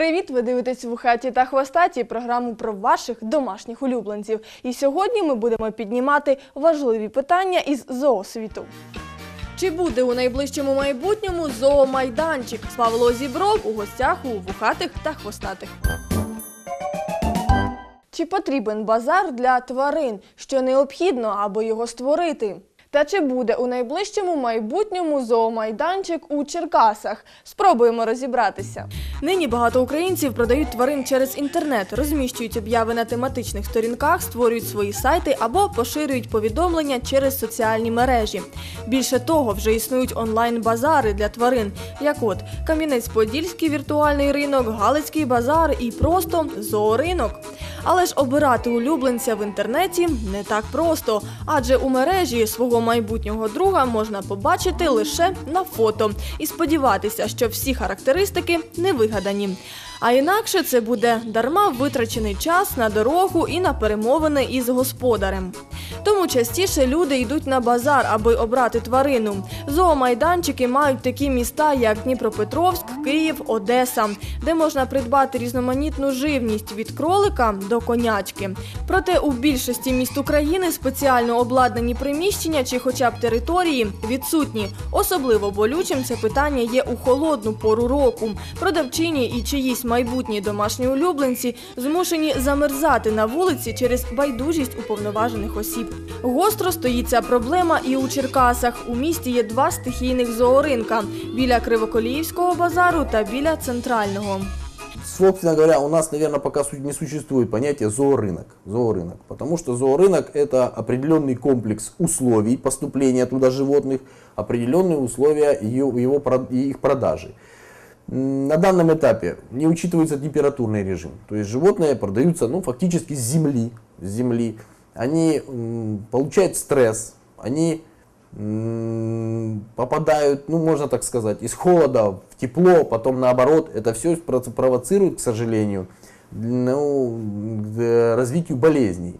Привіт! Ви дивитесь в хаті та хвостаті програму про ваших домашніх улюбленців. І сьогодні ми будемо піднімати важливі питання із зоосвіту. Чи буде у найближчому майбутньому зоомайданчик? Павло Зібров у гостях у вухатих та хвостатих. Чи потрібен базар для тварин? Що необхідно, аби його створити? Та чи буде у найближчому майбутньому зоомайданчик у Черкасах? Спробуємо розібратися. Нині багато українців продають тварин через інтернет, розміщують обяви на тематичних сторінках, створюють свої сайти або поширюють повідомлення через соціальні мережі. Більше того, вже існують онлайн-базари для тварин, як от Кам'янець-Подільський віртуальний ринок, Галицький базар і просто зооринок. Але ж обирати улюбленця в інтернеті не так просто, адже у мережі свого майбутнього друга можна побачити лише на фото і сподіватися, що всі характеристики не вигадані. А інакше це буде дарма витрачений час на дорогу і на перемовини із господарем. Тому частіше люди йдуть на базар, аби обрати тварину. Зоомайданчики мають такі міста, як Дніпропетровськ, Київ, Одеса, де можна придбати різноманітну живність від кролика до конячки. Проте у більшості міст України спеціально обладнані приміщення чи хоча б території відсутні. Особливо болючим це питання є у холодну пору року. Продавчині і чиїсь майбутні домашні улюбленці змушені замерзати на вулиці через байдужість уповноважених осіб. Гостро стоїть ця проблема і у Черкасах. У місті є два стихійних зооринка біля Кривоколіївського базару та біля центрального. Собственно говоря, у нас, наверное, пока су- не существует понятия зоорынок. Зоорынок. Потому что зоорынок это определенный комплекс условий поступления туда животных, определенные условия ее, его, про- и их продажи. На данном этапе не учитывается температурный режим. То есть животные продаются ну, фактически с земли. С земли. Они получают стресс, они попадают, ну можно так сказать, из холода в тепло, потом наоборот, это все провоцирует, к сожалению, ну, к э, развитию болезней.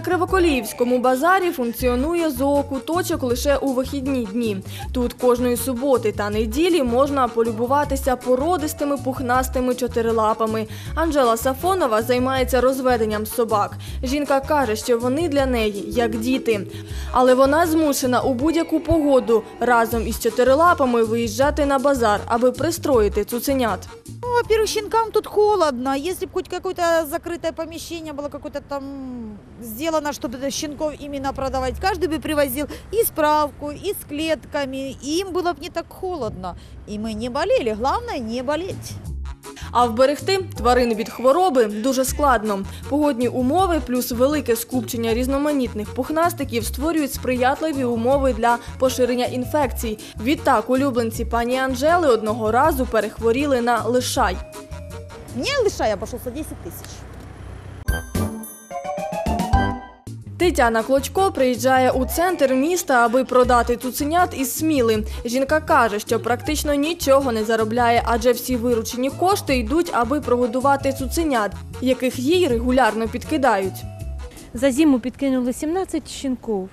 На Кривоколіївському базарі функціонує зоокуточок лише у вихідні дні. Тут кожної суботи та неділі можна полюбуватися породистими пухнастими чотирилапами. Анжела Сафонова займається розведенням собак. Жінка каже, що вони для неї як діти. Але вона змушена у будь-яку погоду разом із чотирилапами виїжджати на базар, аби пристроїти цуценят. Ну, во-первых, щенкам тут холодно. Если бы хоть какое-то закрытое помещение было какое-то там сделано, чтобы это щенков именно продавать, каждый бы привозил и справку, и с клетками, и им было бы не так холодно. И мы не болели. Главное не болеть. А вберегти тварин від хвороби дуже складно. Погодні умови плюс велике скупчення різноманітних пухнастиків створюють сприятливі умови для поширення інфекцій. Відтак улюбленці пані Анжели одного разу перехворіли на лишай. Мені лишай обійшовся 10 тысяч. Тетяна Клочко приїжджає у центр міста, аби продати цуценят із Сміли. Жінка каже, що практично нічого не заробляє, адже всі виручені кошти йдуть, аби прогодувати цуценят, яких їй регулярно підкидають. За зиму підкинули 17 щенків.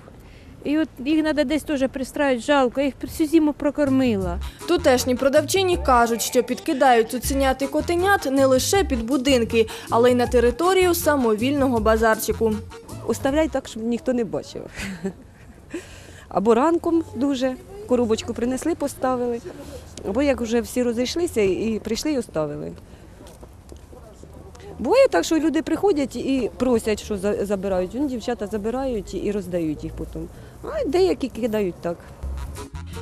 І от їх треба десь теж пристраїти, жалко, їх всю зиму прокормила. Тутешні продавчині кажуть, що підкидають цуценят і котенят не лише під будинки, але й на територію самовільного базарчику. Оставляй так, щоб ніхто не бачив. Або ранком дуже коробочку принесли, поставили, або як вже всі розійшлися і прийшли і оставили. Буває так, що люди приходять і просять, що забирають. Вони дівчата забирають і роздають їх потім. А деякі кидають так.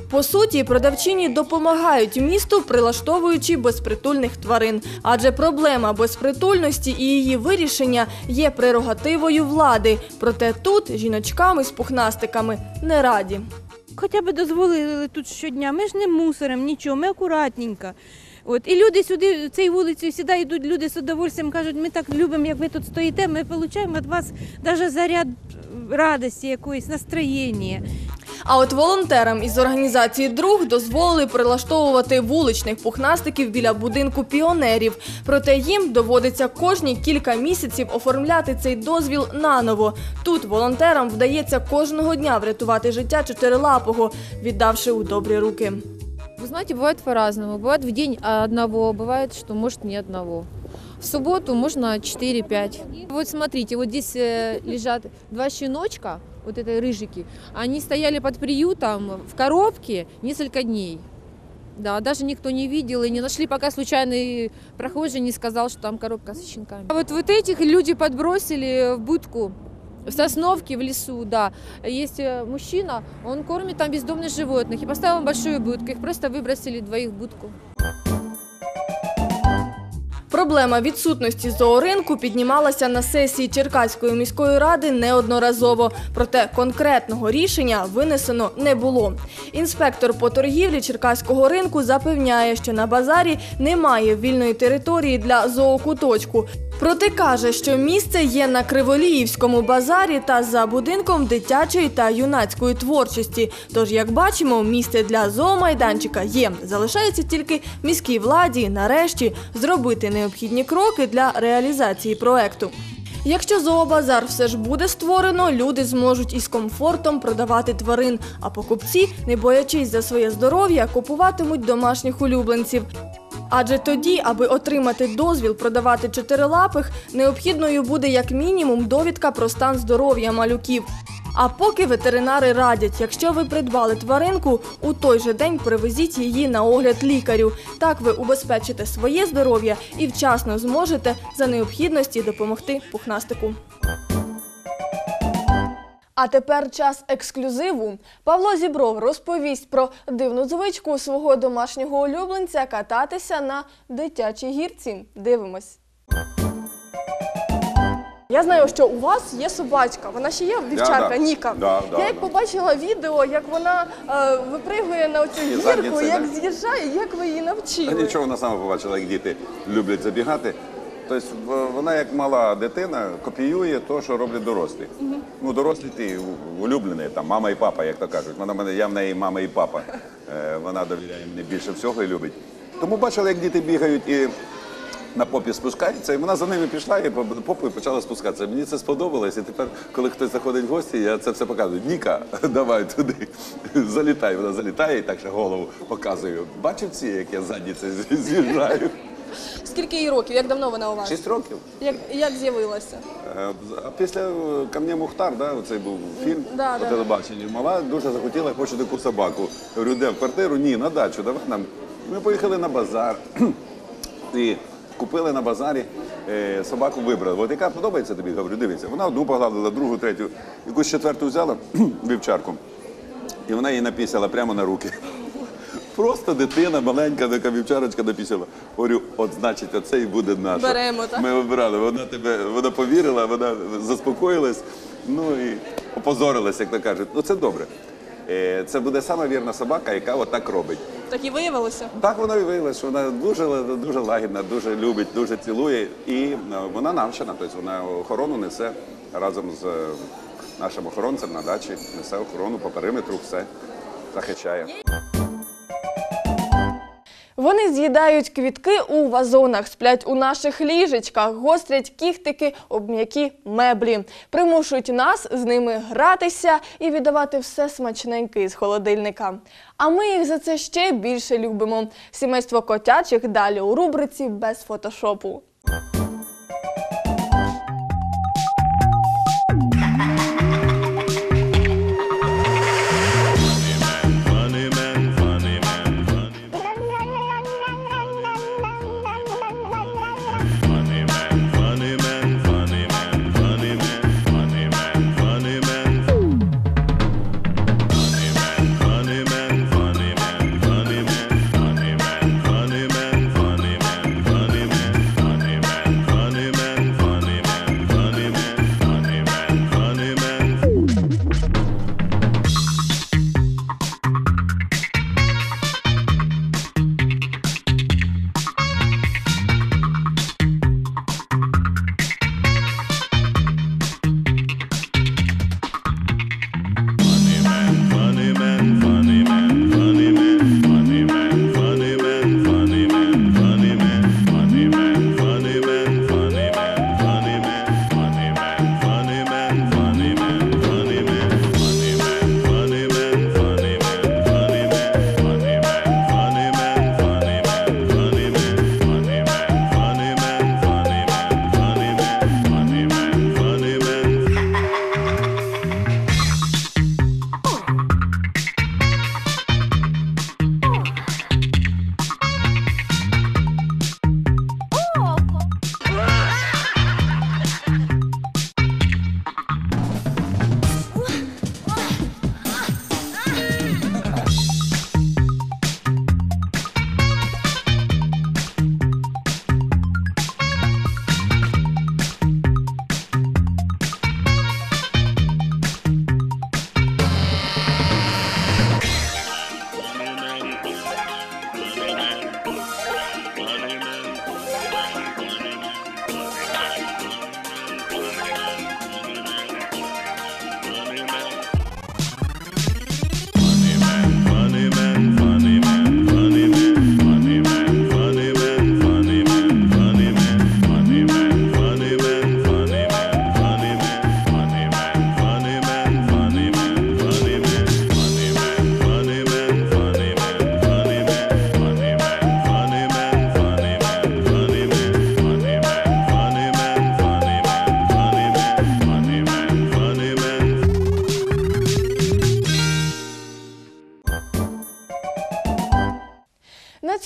По суті, продавчині допомагають місту, прилаштовуючи безпритульних тварин. Адже проблема безпритульності і її вирішення є прерогативою влади. Проте тут жіночками з пухнастиками не раді. Хоча б дозволили тут щодня. Ми ж не мусором, нічого, ми акуратненько. От, і люди сюди, цією вулицею сюди йдуть, люди з удовольствием кажуть, ми так любимо, як ви тут стоїте, ми отримуємо від вас навіть заряд радості якоїсь, настроєння. А от волонтерам із організації Друг дозволили прилаштовувати вуличних пухнастиків біля будинку піонерів. Проте їм доводиться кожні кілька місяців оформляти цей дозвіл наново. Тут волонтерам вдається кожного дня врятувати життя чотирилапого, віддавши у добрі руки. Вы знаете, бывает по-разному. Бывает в день одного, бывает, что может ни одного. В субботу можно 4-5. Вот смотрите, вот здесь э, лежат два щеночка, Вот этой рыжики. Они стояли под приютом в коробке несколько дней. Да, даже никто не видел и не нашли, пока случайный прохожий не сказал, что там коробка с щенками. А вот, вот этих люди подбросили в будку в Сосновке, в лесу, да. Есть э, мужчина, он кормит там бездомных животных и поставил большую будку. Их просто выбросили двоих в будку. Проблема відсутності зооринку піднімалася на сесії Черкаської міської ради неодноразово, проте конкретного рішення винесено не було. Інспектор по торгівлі Черкаського ринку запевняє, що на базарі немає вільної території для зоокуточку. Проте каже, що місце є на Криволіївському базарі та за будинком дитячої та юнацької творчості. Тож, як бачимо, місце для зоомайданчика є. Залишається тільки міській владі нарешті зробити необхідні кроки для реалізації проекту. Якщо зообазар все ж буде створено, люди зможуть із комфортом продавати тварин, а покупці, не боячись за своє здоров'я, купуватимуть домашніх улюбленців. Адже тоді, аби отримати дозвіл продавати чотирилапих, необхідною буде як мінімум довідка про стан здоров'я малюків. А поки ветеринари радять, якщо ви придбали тваринку, у той же день привезіть її на огляд лікарю. Так ви убезпечите своє здоров'я і вчасно зможете за необхідності допомогти пухнастику. А тепер час ексклюзиву. Павло Зібров розповість про дивну звичку свого домашнього улюбленця кататися на дитячій гірці. Дивимось. Я знаю, що у вас є собачка. Вона ще є дівчатка, да. Ніка. Да, да, я як да. побачила відео, як вона е, випригує на оцю гірку, задницею, як да? з'їжджає, як ви її навчили. нічого вона сама побачила, як діти люблять забігати. Тобто вона як мала дитина копіює те, що роблять дорослі. Ну, дорослі ті улюблені, там мама і папа, як то кажуть. Вона мене, я в неї мама і папа. Е, Вона довіряє мені більше всього і любить. Тому бачила, як діти бігають і на попі спускаються, і вона за ними пішла і по попу почала спускатися. Мені це сподобалось, і тепер, коли хтось заходить в гості, я це все показую. Ніка, давай туди, залітай. Вона залітає і так ще голову показую. Бачив ці, як я ззаді це з'їжджаю? Скільки їй років? Як давно вона у вас? Шість років. Як, як з'явилася? Е, А після е, «Ко мне Мухтар, да, оцей був фільм Да, по да. телебаченню. Мала дуже захотіла, хоче таку собаку. Говорю, де в квартиру? Ні, на дачу, давай нам. Ми поїхали на базар і купили на базарі е, собаку вибрали. От яка подобається тобі? Говорю, дивіться. Вона одну погладила, другу, третю, якусь четверту взяла вівчарку. І вона її напісяла прямо на руки. Просто дитина маленька, така вівчарочка напісяла. Говорю, от значить, оце і буде наше. Беремо, так? Ми вибирали. Вона тебе вона повірила, вона заспокоїлась, ну і опозорилась, як то кажуть. Ну це добре. Е, Це буде сама вірна собака, яка отак робить. Так і виявилося. Так воно і виявилося, що вона дуже дуже лагідна, дуже любить, дуже цілує, і е, вона навчена. Тобто вона охорону несе разом з е, нашим охоронцем на дачі, несе охорону по периметру, все захищає. Вони з'їдають квітки у вазонах, сплять у наших ліжечках, гострять кіхтики об м'які меблі, примушують нас з ними гратися і віддавати все смачненьке із холодильника. А ми їх за це ще більше любимо. Сімейство котячих далі у рубриці без фотошопу.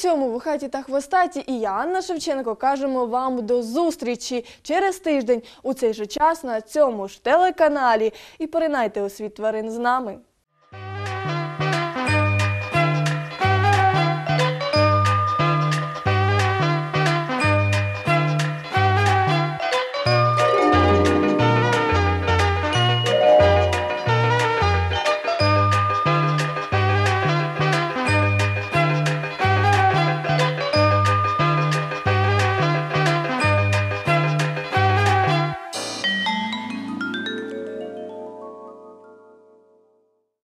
Волохаті та хвостаті і я, Анна Шевченко, кажемо вам до зустрічі через тиждень у цей же час на цьому ж телеканалі. І поринайте у світ тварин з нами.